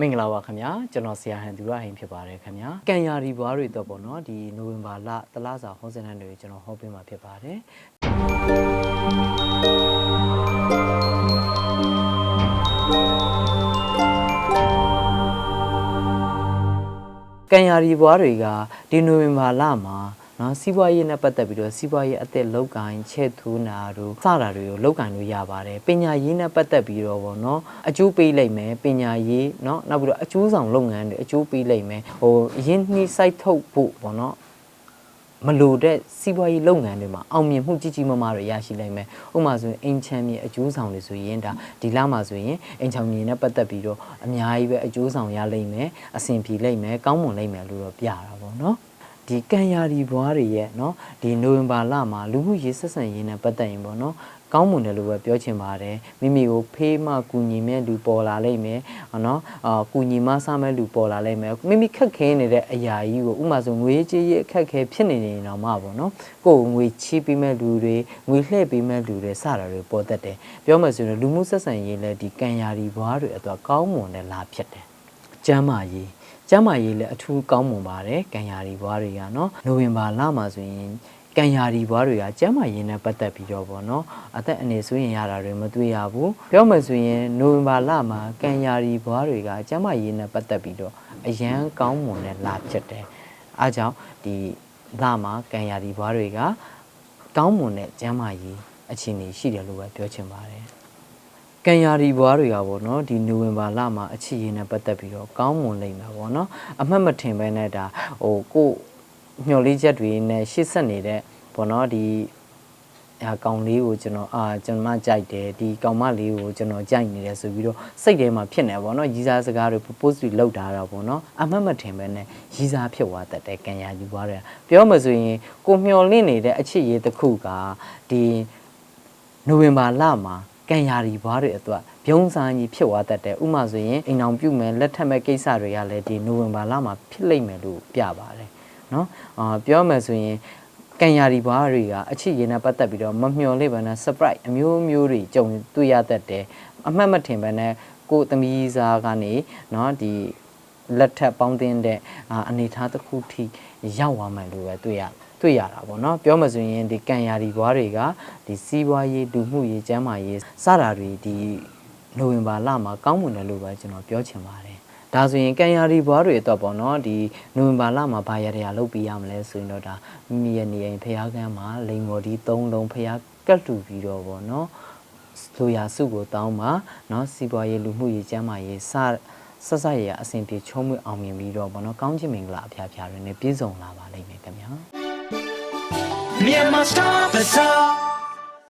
မင်္ဂလာပါခင်ဗျာကျွန်တော်ဆရာဟန်သူရဟိန်ဖြစ်ပါတယ်ခင်ဗျာကံယာရီဘွားတွေတော့ပေါ့နော်ဒီနိုဝင်ဘာလတလားစာဟောစင်တန်းတွေကျွန်တော်ဟောပေးမှာဖြစ်ပါတယ်ကံယာရီဘွားတွေကဒီနိုဝင်ဘာလမှာ နော်စီးပွားရေးနဲ့ပတ်သက်ပြီးတော့စီးပွားရေးအသက်လောက်ကိုင်းချက်ထူးနာတို့စတာတွေကိုလောက်ကိုင်းလို့ရပါတယ်ပညာရေးနဲ့ပတ်သက်ပြီးတော့ဗောနော်အကျိုးပေးလိုက်မယ်ပညာရေးနော်နောက်ပြီးတော့အကျိုးဆောင်လုပ်ငန်းတွေအကျိုးပေးလိုက်မယ်ဟိုရင်းနှီးစိုက်ထုတ်ဖို့ဗောနော်မလိုတဲ့စီးပွားရေးလုပ်ငန်းတွေမှာအောင်မြင်မှုကြီးကြီးမားမားတွေရရှိနိုင်မယ်။ဥပမာဆိုရင်အိမ်ချမ်းမြေအကျိုးဆောင်တွေဆိုရင်ဒါဒီလမှာဆိုရင်အိမ်ချမ်းမြေနဲ့ပတ်သက်ပြီးတော့အများကြီးပဲအကျိုးဆောင်ရလိမ့်မယ်။အဆင်ပြေလိမ့်မယ်။ကောင်းမွန်လိမ့်မယ်လို့တော့ပြတာပေါ့နော်။ ဒီကံယာဒီဘွားတွေရဲ့เนาะဒီနိုဝင်ဘာလမှာလူမှုရေးဆက်ဆံရေးနဲ့ပတ်သက်ရင်ပေါ့နော်ကောင်းမွန်တယ်လို့ပဲပြောချင်ပါတယ်မိမိကိုဖေးမကူညီမဲ့လူပေါ်လာလိမ့်မယ်เนาะအာကူညီမဆမဲ့လူပေါ်လာလိမ့်မယ်မိမိခက်ခဲနေတဲ့အရာကြီးကိုဥပမာဆိုငွေကြေးရေးအခက်ခဲဖြစ်နေနေတော့မှပေါ့နော်ကိုယ်ငွေချီးပေးမဲ့လူတွေငွေလှည့်ပေးမဲ့လူတွေစတာတွေပေါ်တတ်တယ်ပြောမှဆိုရင်လူမှုဆက်ဆံရေးလည်းဒီကံယာဒီဘွားတွေအတွက်ကောင်းမွန်တဲ့လာဖြစ်တယ်ကျမ်းမာရေး ကျမ်းမာရေးလည်းအထူးကောင်းမွန်ပါတယ်ကံယာဒီဘွားတွေကနော်နိုဝင်ဘာလမှာဆိုရင်ကံယာဒီဘွားတွေကကျမ်းမာရေးနဲ့ပတ်သက်ပြီးတော့ဗောနော်အသက်အနေဆိုရင်ရတာတွေမတွေ့ရဘူးပြောမှဆိုရင်နိုဝင်ဘာလမှာကံယာဒီဘွားတွေကကျမ်းမာရေးနဲ့ပတ်သက်ပြီးတော့အရန်ကောင်းမွန်တဲ့လဖြစ်တယ်အားကြောင့်ဒီလမှာကံယာဒီဘွားတွေကကောင်းမွန်တဲ့ကျမ်းမာရေးအခြေအနေရှိတယ်လို့ပဲပြောချင်ပါတယ် ကံယာရီဘွားတွေကပေါ့နော်ဒီနိုဝင်ဘာလမှာအချစ်ရင်းနဲ့ပတ်သက်ပြီးတော့ကောင်းမွန်လိမ့်မယ်ပေါ့နော်အမှတ်မထင်ပဲနဲ့ဒါဟိုကိုမျော်လေးချက်တွေနဲ့ရှေ့ဆက်နေတဲ့ပေါ့နော်ဒီအကောင်လေးကိုကျွန်တော်အာကျွန်မကြိုက်တယ်ဒီကောင်မလေးကိုကျွန်တော်ကြိုက်နေတယ်ဆိုပြီးတော့စိတ်ထဲမှာဖြစ်နေပါတော့ရီးစားစကားတွေ propose တွေလောက်တာတော့ပေါ့နော်အမှတ်မထင်ပဲနဲ့ရီးစားဖြစ်သွားတတ်တယ်ကံယာရီဘွားတွေကပြောမှဆိုရင်ကိုမျော်လင့်နေတဲ့အချစ်ရေးတစ်ခုကဒီနိုဝင်ဘာလမှာ ကံရာဒီဘွားတွေအတွက်ဗျုံစာကြီးဖြစ်သွားတတ်တယ်ဥမာဆိုရင်အိမ်အောင်ပြုမယ်လက်ထက်မဲ့ကိစ္စတွေကလည်းဒီနိုဝင်ဘာလမှာဖြစ်လိမ့်မယ်လို့ပြပါတယ်နော်အာပြောမယ်ဆိုရင်ကံရာဒီဘွားတွေကအချစ်ရင်နဲ့ပတ်သက်ပြီးတော့မမျှော်လင့်ပါနဲ့ surprise အမျိုးမျိုးတွေကြုံတွေ့ရတတ်တယ်အမှတ်မထင်ပါနဲ့ကိုသမီးစားကနေနော်ဒီလက်ထက်ပေါင်းတင်တဲ့အနေထားတစ်ခုထိရောက်သွားမှလို့ပဲတွေ့ရတယ် ရတာပေါ့เนาะပြောမှဆိုရင်ဒီကံယာရီဘွားတွေကဒီစီးပွားရေးလူမှုရေးကျန်းမာရေးစတာတွေဒီနိုဝင်ဘာလမှာကောင်းမွန်တယ်လို့ပဲကျွန်တော်ပြောချင်ပါတယ်ဒါဆိုရင်ကံယာရီဘွားတွေအတွက်ပေါ့နော်ဒီနိုဝင်ဘာလမှာဘာရရလုပ်ပြရမလဲဆိုရင်တော့ဒါမိမိရဲ့နေအိမ်ဖျားကန်းမှာလိန်မော်ဒီ၃လုံးဖျားကတ်တူပြီးတော့ပေါ့နော်လူရာစုကိုတောင်းပါเนาะစီးပွားရေးလူမှုရေးကျန်းမာရေးစဆက်ဆက်ရအဆင်ပြေချုံးမွေအောင်မြင်ပြီးတော့ပေါ့နော်ကောင်းချင်မင်္ဂလာအဖျားဖျားတွေနဲ့ပြည့်စုံလာပါလိမ့်မယ်ခင်ဗျာ Myanmar stop us all.